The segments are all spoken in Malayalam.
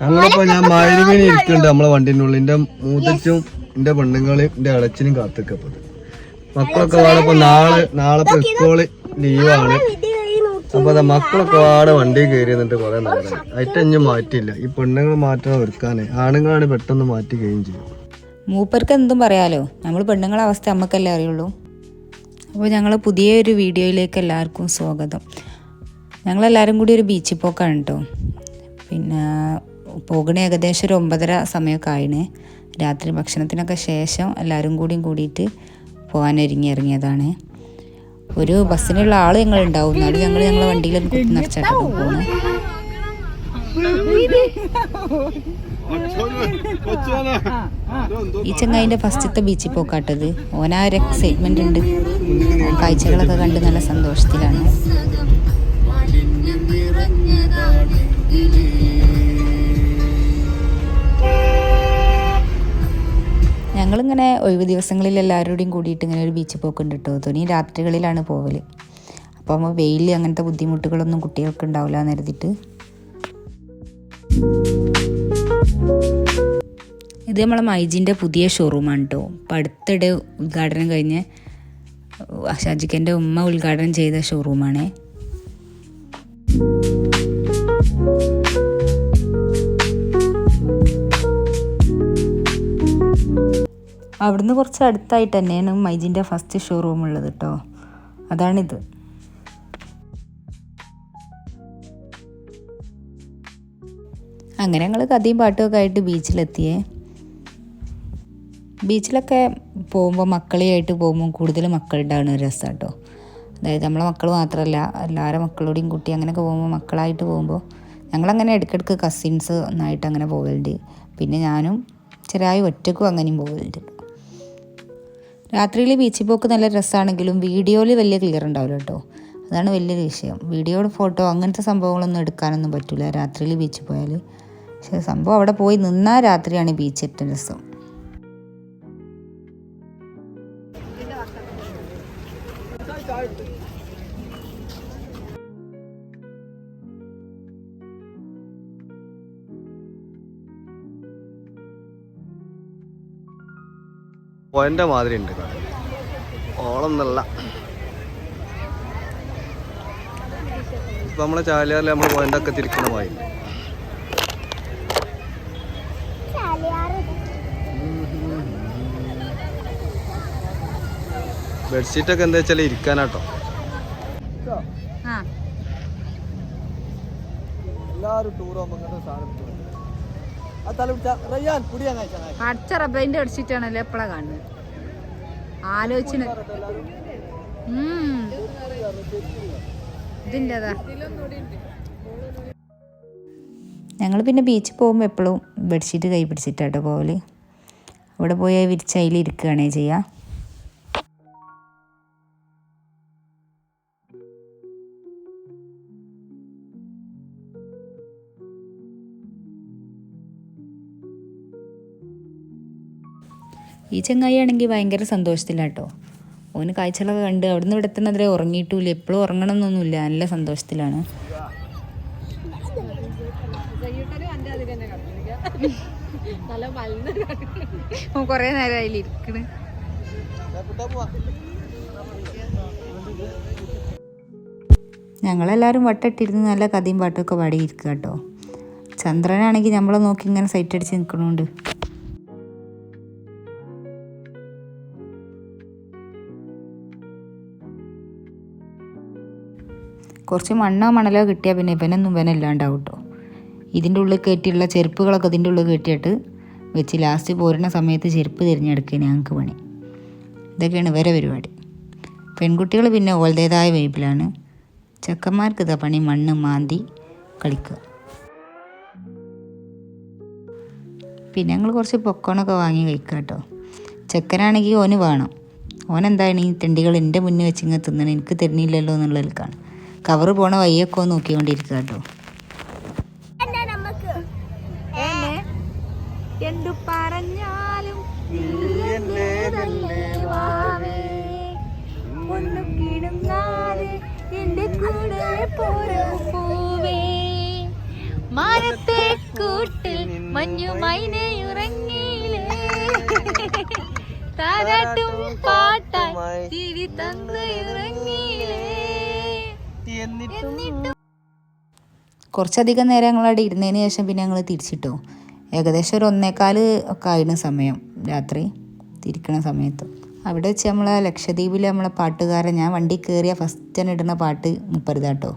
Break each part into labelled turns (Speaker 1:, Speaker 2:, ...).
Speaker 1: ഞങ്ങളിപ്പോ ഞാൻ മഴവിന് ഇരിക്കുന്നുണ്ട് നമ്മളെ വണ്ടിന്റെ ഉള്ളിൽ എന്റെ മൂത്തച്ഛനും എന്റെ പെണ്ണുങ്ങളെയും എന്റെ അടച്ചിനും കാത്തിക്കപ്പത് മക്കളൊക്കെ വാടപ്പോ നാളെ നാളെ ഇപ്പൊ സ്കൂൾ ലീവാണ് അപ്പൊ അതാ മക്കളൊക്കെ വാടെ വണ്ടി കയറി എന്നിട്ട് കുറെ നേരം അയറ്റഞ്ഞ് മാറ്റില്ല ഈ പെണ്ണുങ്ങൾ മാറ്റാൻ ഒരുക്കാനേ. ആണുങ്ങളാണ് പെട്ടെന്ന് മാറ്റി കഴിയും ചെയ്യും.
Speaker 2: മൂപ്പർക്ക് എന്തും പറയാലോ. നമ്മൾ പെണ്ണുങ്ങളെ അവസ്ഥ നമുക്കല്ലേ അറിയുള്ളൂ. അപ്പോൾ ഞങ്ങൾ പുതിയ ഒരു വീഡിയോയിലേക്ക് എല്ലാവർക്കും സ്വാഗതം. ഞങ്ങളെല്ലാവരും കൂടി ഒരു ബീച്ചിൽ പോക്കാണ് കേട്ടോ പിന്നെ പോകണ ഏകദേശം ഒരു ഒമ്പതര സമയമൊക്കെ ആയിന് രാത്രി ഭക്ഷണത്തിനൊക്കെ ശേഷം എല്ലാവരും കൂടിയും കൂടിയിട്ട് പോകാൻ ഒരുങ്ങി ഇറങ്ങിയതാണ്. ഒരു ബസ്സിനുള്ള ആൾ ഞങ്ങൾ ഉണ്ടാവും എന്നാലും ഞങ്ങൾ ഞങ്ങളെ വണ്ടിയിൽ നിറച്ചാട്ടോ പോകുന്നത് ഈ ചങ്ങായിന്റെ ഫസ്റ്റത്തെ ബീച്ചിൽ പോക്കാട്ടത്. ഓനാ ഒരു എക്സൈറ്റ്മെന്റ് ഉണ്ട്. കാഴ്ചകളൊക്കെ കണ്ട് നല്ല സന്തോഷത്തിലാണ്. ഞങ്ങളിങ്ങനെ ഒഴിവ് ദിവസങ്ങളിൽ എല്ലാവരോടും കൂടിയിട്ട് ഇങ്ങനെ ഒരു ബീച്ച് പോക്കുണ്ട് കേട്ടോ തുണി രാത്രികളിലാണ് പോവൽ അപ്പോൾ നമ്മൾ വെയിൽ അങ്ങനത്തെ ബുദ്ധിമുട്ടുകളൊന്നും കുട്ടികൾക്ക് ഉണ്ടാവില്ല എന്ന് കരുതിയിട്ട്. ഇത് നമ്മളെ മൈജിന്റെ പുതിയ ഷോറൂമാണ് കേട്ടോ അപ്പം അടുത്തിടെ ഉദ്ഘാടനം കഴിഞ്ഞ് ഷാജിക്കന്റെ ഉമ്മ ഉദ്ഘാടനം ചെയ്ത ഷോറൂമാണ്. അവിടുന്ന് കുറച്ച് അടുത്തായിട്ട് തന്നെയാണ് മൈജിന്റെ ഫസ്റ്റ് ഷോറൂം ഉള്ളത് കേട്ടോ അതാണിത്. അങ്ങനെ ഞങ്ങൾ കഥയും പാട്ടുമൊക്കെ ആയിട്ട് ബീച്ചിലെത്തിയേ ബീച്ചിലൊക്കെ പോകുമ്പോൾ മക്കളെയായിട്ട് പോകുമ്പോൾ കൂടുതൽ മക്കളുണ്ടാവുന്ന ഒരു രസം കേട്ടോ അതായത് നമ്മളെ മക്കൾ മാത്രമല്ല എല്ലാവരും മക്കളോടെയും കുട്ടി അങ്ങനെയൊക്കെ പോകുമ്പോൾ മക്കളായിട്ട് പോകുമ്പോൾ ഞങ്ങളങ്ങനെ ഇടയ്ക്കിടയ്ക്ക് കസിൻസ് ഒന്നായിട്ട് അങ്ങനെ പോകലുണ്ട് പിന്നെ ഞാനും ചെറിയ ഒറ്റക്കും അങ്ങനെയും പോകലുണ്ട് രാത്രിയിൽ ബീച്ചിൽ പോക്ക് നല്ല രസമാണെങ്കിലും വീഡിയോയിൽ വലിയ ക്ലിയർ ഉണ്ടാവില്ല കേട്ടോ അതാണ് വലിയൊരു വിഷയം. വീഡിയോയുടെ ഫോട്ടോ അങ്ങനത്തെ സംഭവങ്ങളൊന്നും എടുക്കാനൊന്നും പറ്റില്ല രാത്രിയിൽ ബീച്ചിൽ പോയാൽ പക്ഷേ സംഭവം അവിടെ പോയി നിന്നാൽ രാത്രിയാണ് ബീച്ച് ഏറ്റവും രസം.
Speaker 1: പോയന്റെ മാതിരി ഉണ്ട് ഓളൊന്നല്ല ഇപ്പൊ നമ്മളെ ചാലിയാറിൽ നമ്മൾ പോയന്റെ ഒക്കെ തിരിക്കണ പോയി ബെഡ്ഷീറ്റ് ഒക്കെ എന്താ വെച്ചാൽ ഇരിക്കാനാട്ടോ. എല്ലാരും ടൂർ
Speaker 2: അടച്ച റബ്ബൈന്റെ അടിച്ചിട്ടാണല്ലോ എപ്പോഴാ കാണുന്നത് ആലോചിച്ചു ഇതിന്റെതാ ഞങ്ങൾ പിന്നെ ബീച്ചിൽ പോകുമ്പോൾ എപ്പോഴും ബെഡ്ഷീറ്റ് കൈ പിടിച്ചിട്ടാട്ടോ പോവൽ. അവിടെ പോയി വിരിച്ച് ഇരിക്കുകയാണേ ചെയ്യുക ഈ ചങ്ങായി ആണെങ്കിൽ ഭയങ്കര സന്തോഷത്തിലാട്ടോ ഓന് കാഴ്ചകളൊക്കെ കണ്ട് അവിടുന്ന് ഇവിടെ എത്തുന്നതിരെ ഉറങ്ങിയിട്ടില്ല എപ്പോഴും ഉറങ്ങണം എന്നൊന്നുമില്ല നല്ല സന്തോഷത്തിലാണ്. കൊറേ നേരം ഞങ്ങളെല്ലാവരും വട്ടിട്ടിരുന്ന് നല്ല കഥയും പാട്ടൊക്കെ പാടിയിരിക്കുക കേട്ടോ ചന്ദ്രനാണെങ്കിൽ നമ്മളെ നോക്കി ഇങ്ങനെ സൈറ്റ് അടിച്ച് നിൽക്കണോണ്ട് കുറച്ച് മണ്ണോ മണലോ കിട്ടിയാൽ പിന്നെ ഇവനൊന്നും ഇവനല്ലാണ്ടാവും കേട്ടോ ഇതിന്റെ ഉള്ളിൽ കയറ്റിയുള്ള ചെരുപ്പുകളൊക്കെ ഇതിന്റെ ഉള്ളിൽ കയറ്റിയിട്ട് വെച്ച് ലാസ്റ്റ് പോരുന്ന സമയത്ത് ചെരുപ്പ് തിരഞ്ഞെടുക്കുക ഞങ്ങൾക്ക് പണി. ഇതൊക്കെയാണ് ഇവരെ പരിപാടി. പെൺകുട്ടികൾ പിന്നെ ഓൾതേതായ വൈപ്പിലാണ് ചെക്കന്മാർക്ക് ഇതാ പണി മണ്ണ് മാന്തി കളിക്കുക. പിന്നെ ഞങ്ങൾ കുറച്ച് പൊക്കോണൊക്കെ വാങ്ങി കഴിക്കുക കേട്ടോ. ചെക്കനാണെങ്കിൽ ഓന് വേണം. ഓനെന്താണ് ഈ തെണ്ടികൾ എന്റെ മുന്നിൽ വെച്ച് ഇങ്ങനെ തിന്നണം? എനിക്ക് തരുന്നില്ലല്ലോ എന്നുള്ളതിൽക്കാണ് കവറ് പോണ വയ്യൊക്കെ നോക്കിക്കൊണ്ടിരിക്കുക കേട്ടോ. എന്തു പറഞ്ഞാലും ഒന്നു കിടുന്നാൽ എന്റെ കൂടെ പോരൂ പൂവേ. മരത്തെ കൂട്ടിൽ മഞ്ഞു മൈനയുറങ്ങിയില്ലേ? താരാട്ടും പാട്ടായി തിരി തന്ന് കുറച്ചധികം നേരം ഞങ്ങളവിടെ ഇരുന്നതിന് ശേഷം പിന്നെ ഞങ്ങൾ തിരിച്ചിട്ടു. ഏകദേശം ഒരു ഒന്നേക്കാൽ ഒക്കെ ആയിരുന്നു സമയം രാത്രി തിരിക്കണ സമയത്ത്. അവിടെ വെച്ച് നമ്മളെ ലക്ഷദ്വീപിൽ നമ്മളെ പാട്ടുകാരൻ ഞാൻ വണ്ടി കയറിയ ഫസ്റ്റ് തന്നെ ഇടുന്ന പാട്ട് മുപ്പരുതാട്ടോ.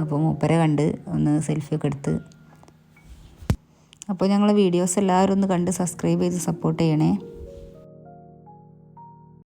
Speaker 2: അപ്പോൾ മുപ്പര കണ്ട് ഒന്ന് സെൽഫി ഒക്കെ എടുത്ത്. അപ്പോൾ ഞങ്ങൾ വീഡിയോസ് എല്ലാവരും ഒന്ന് കണ്ട് സബ്സ്ക്രൈബ് ചെയ്ത് സപ്പോർട്ട് ചെയ്യണേ.